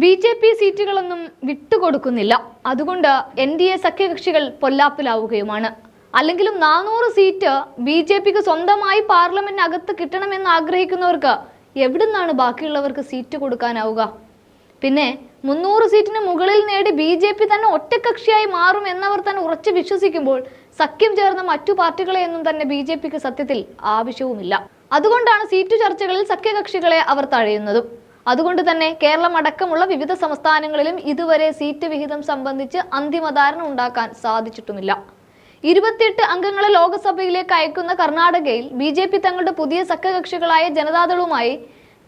B J P സീറ്റുകളൊന്നും വിട്ടുകൊടുക്കുന്നില്ല. അതുകൊണ്ട് എൻ ഡി എ സഖ്യകക്ഷികൾ പൊല്ലാപ്പിലാവുകയുമാണ്. അല്ലെങ്കിലും നാനൂറ് സീറ്റ് ബി ജെ പിക്ക് സ്വന്തമായി പാർലമെന്റിനകത്ത് കിട്ടണമെന്ന് ആഗ്രഹിക്കുന്നവർക്ക് എവിടുന്നാണ് ബാക്കിയുള്ളവർക്ക് സീറ്റ് കൊടുക്കാനാവുക? പിന്നെ മുന്നൂറ് സീറ്റിന് മുകളിൽ നേടി ബി ജെ പി തന്നെ ഒറ്റക്കക്ഷിയായി മാറും എന്നവർ തന്നെ ഉറച്ചു വിശ്വസിക്കുമ്പോൾ സഖ്യം ചേർന്ന മറ്റു പാർട്ടികളെയൊന്നും തന്നെ ബി ജെ പിക്ക് സത്യത്തിൽ ആവശ്യവുമില്ല. അതുകൊണ്ടാണ് സീറ്റ് ചർച്ചകളിൽ സഖ്യകക്ഷികളെ അവർ തഴയുന്നതും. അതുകൊണ്ട് തന്നെ കേരളം അടക്കമുള്ള വിവിധ സംസ്ഥാനങ്ങളിലും ഇതുവരെ സീറ്റ് വിഹിതം സംബന്ധിച്ച് അന്തിമധാരണ ഉണ്ടാക്കാൻ സാധിച്ചിട്ടുമില്ല. ഇരുപത്തിയെട്ട് അംഗങ്ങളെ ലോകസഭയിലേക്ക് അയക്കുന്ന കർണാടകയിൽ ബി ജെ പി തങ്ങളുടെ പുതിയ സഖ്യകക്ഷികളായ ജനതാദളുമായി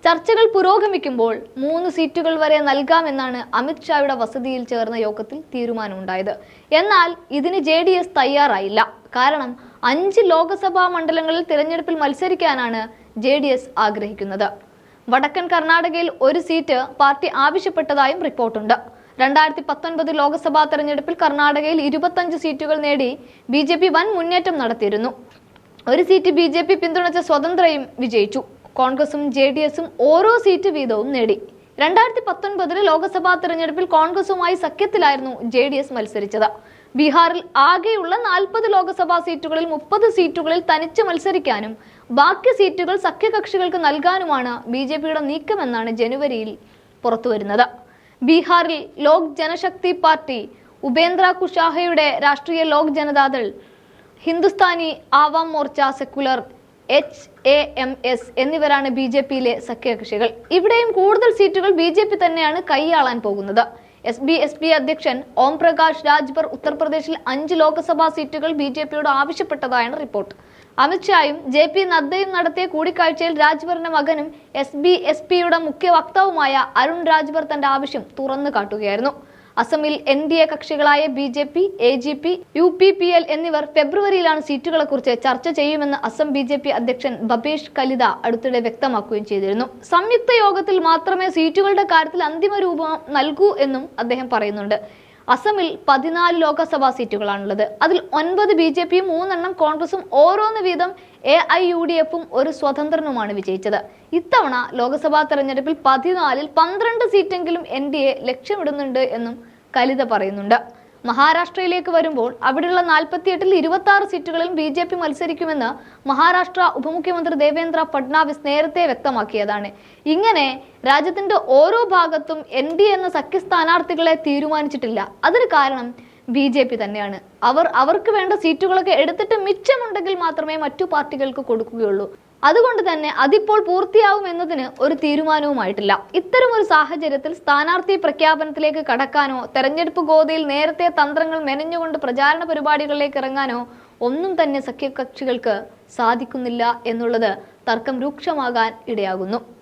ചർച്ചകൾ പുരോഗമിക്കുമ്പോൾ മൂന്ന് സീറ്റുകൾ വരെ നൽകാമെന്നാണ് അമിത് അമിത്ഷായുടെ വസതിയിൽ ചേർന്ന യോഗത്തിൽ തീരുമാനമുണ്ടായത്. എന്നാൽ ഇതിന് ജെ ഡി എസ് തയ്യാറായില്ല. കാരണം അഞ്ച് ലോകസഭാ മണ്ഡലങ്ങളിൽ തിരഞ്ഞെടുപ്പിൽ മത്സരിക്കാനാണ് ജെ ഡി എസ് ആഗ്രഹിക്കുന്നത്. വടക്കൻ കർണാടകയിൽ ഒരു സീറ്റ് പാർട്ടി ആവശ്യപ്പെട്ടതായും റിപ്പോർട്ടുണ്ട്. രണ്ടായിരത്തി പത്തൊൻപത് ലോക്സഭാ തെരഞ്ഞെടുപ്പിൽ കർണാടകയിൽ ഇരുപത്തഞ്ച് സീറ്റുകൾ നേടി ബി ജെ പി വൻ മുന്നേറ്റം നടത്തിയിരുന്നു. ഒരു സീറ്റ് ബി ജെ പി പിന്തുണച്ച സ്വതന്ത്രയും വിജയിച്ചു. കോൺഗ്രസും ജെ ഡി എസും ഓരോ സീറ്റ് വീതവും നേടി. രണ്ടായിരത്തി പത്തൊൻപതിലെ ലോക്സഭാ തെരഞ്ഞെടുപ്പിൽ കോൺഗ്രസുമായി സഖ്യത്തിലായിരുന്നു ജെ ഡി എസ് മത്സരിച്ചത്. ബീഹാറിൽ ആകെയുള്ള നാൽപ്പത് ലോക്സഭാ സീറ്റുകളിൽ മുപ്പത് സീറ്റുകളിൽ തനിച്ച് മത്സരിക്കാനും ബാക്കി സീറ്റുകൾ സഖ്യകക്ഷികൾക്ക് നൽകാനുമാണ് ബി ജെ പിയുടെ നീക്കമെന്നാണ് ജനുവരിയിൽ പുറത്തുവരുന്നത്. ബീഹാറിൽ ലോക് ജനശക്തി പാർട്ടി ഉപേന്ദ്ര കുഷാഹയുടെ രാഷ്ട്രീയ Lok Janata Dal Hindustani Awam Morcha secular H A M S എന്നിവരാണ് ബി ജെ പിയിലെ സഖ്യകക്ഷികൾ. ഇവിടെയും കൂടുതൽ സീറ്റുകൾ ബി ജെ പി തന്നെയാണ് കൈയാളാൻ പോകുന്നത്. എസ് ബി എസ് പി അധ്യക്ഷൻ ഓം പ്രകാശ് രാജ്ഭർ ഉത്തർപ്രദേശിൽ അഞ്ച് ലോക്സഭാ സീറ്റുകൾ ബി ജെ പിയോട് ആവശ്യപ്പെട്ടതായാണ് റിപ്പോർട്ട്. അമിത്ഷായും ജെ പി നദ്ദയും നടത്തിയ കൂടിക്കാഴ്ചയിൽ രാജ്ഭറിന്റെ മകനും എസ് ബി എസ് പിയുടെ മുഖ്യ വക്താവുമായ അരുൺ രാജ്ഭർ തന്റെ ആവശ്യം തുറന്നു കാട്ടുകയായിരുന്നു. അസമിൽ N D A കക്ഷികളായ B J P A G P U P P L എന്നിവർ ഫെബ്രുവരിയിലാണ് സീറ്റുകളെക്കുറിച്ച് ചർച്ച ചെയ്യുമെന്ന് അസം ബി ജെ പി അധ്യക്ഷൻ ബബേഷ് കലിത അടുത്തിടെ വ്യക്തമാക്കുകയും ചെയ്തിരുന്നു. സംയുക്ത യോഗത്തിൽ മാത്രമേ സീറ്റുകളുടെ കാര്യത്തിൽ അന്തിമ രൂപം നൽകൂ എന്നും അദ്ദേഹം പറയുന്നുണ്ട്. അസമിൽ പതിനാല് ലോക്സഭാ സീറ്റുകളാണുള്ളത്. അതിൽ ഒൻപത് ബി ജെ പിയും മൂന്നെണ്ണം കോൺഗ്രസും ഓരോന്ന് വീതം എ ഐ യു ഡി എഫും ഒരു സ്വതന്ത്രനുമാണ് വിജയിച്ചത്. ഇത്തവണ ലോക്സഭാ തെരഞ്ഞെടുപ്പിൽ പതിനാലിൽ പന്ത്രണ്ട് സീറ്റെങ്കിലും എൻ ഡി എ ലക്ഷ്യമിടുന്നുണ്ട് എന്നും കലിത പറയുന്നുണ്ട്. മഹാരാഷ്ട്രയിലേക്ക് വരുമ്പോൾ അവിടെയുള്ള നാൽപ്പത്തിയെട്ടിൽ ഇരുപത്തി ആറ് സീറ്റുകളിൽ ബി ജെ പി മത്സരിക്കുമെന്ന് മഹാരാഷ്ട്ര ഉപമുഖ്യമന്ത്രി ദേവേന്ദ്ര ഫഡ്നാവിസ് നേരത്തെ വ്യക്തമാക്കിയതാണ്. ഇങ്ങനെ രാജ്യത്തിന്റെ ഓരോ ഭാഗത്തും എൻ ഡി എന്ന സഖ്യ സ്ഥാനാർത്ഥികളെ തീരുമാനിച്ചിട്ടില്ല. അതിന് കാരണം ബി ജെ പി തന്നെയാണ്. അവർ അവർക്ക് വേണ്ട സീറ്റുകളൊക്കെ എടുത്തിട്ട് മിച്ചമുണ്ടെങ്കിൽ മാത്രമേ മറ്റു പാർട്ടികൾക്ക് കൊടുക്കുകയുള്ളൂ. അതുകൊണ്ട് തന്നെ അതിപ്പോൾ പൂർത്തിയാവും എന്നതിന് ഒരു തീരുമാനവുമായിട്ടില്ല. ഇത്തരം ഒരു സാഹചര്യത്തിൽ സ്ഥാനാർത്ഥി പ്രഖ്യാപനത്തിലേക്ക് കടക്കാനോ തെരഞ്ഞെടുപ്പ് ഗോതയിൽ നേരത്തെ തന്ത്രങ്ങൾ മെനഞ്ഞുകൊണ്ട് പ്രചാരണ പരിപാടികളിലേക്ക് ഇറങ്ങാനോ ഒന്നും തന്നെ സഖ്യകക്ഷികൾക്ക് സാധിക്കുന്നില്ല എന്നുള്ളത് തർക്കം രൂക്ഷമാകാൻ ഇടയാകുന്നു.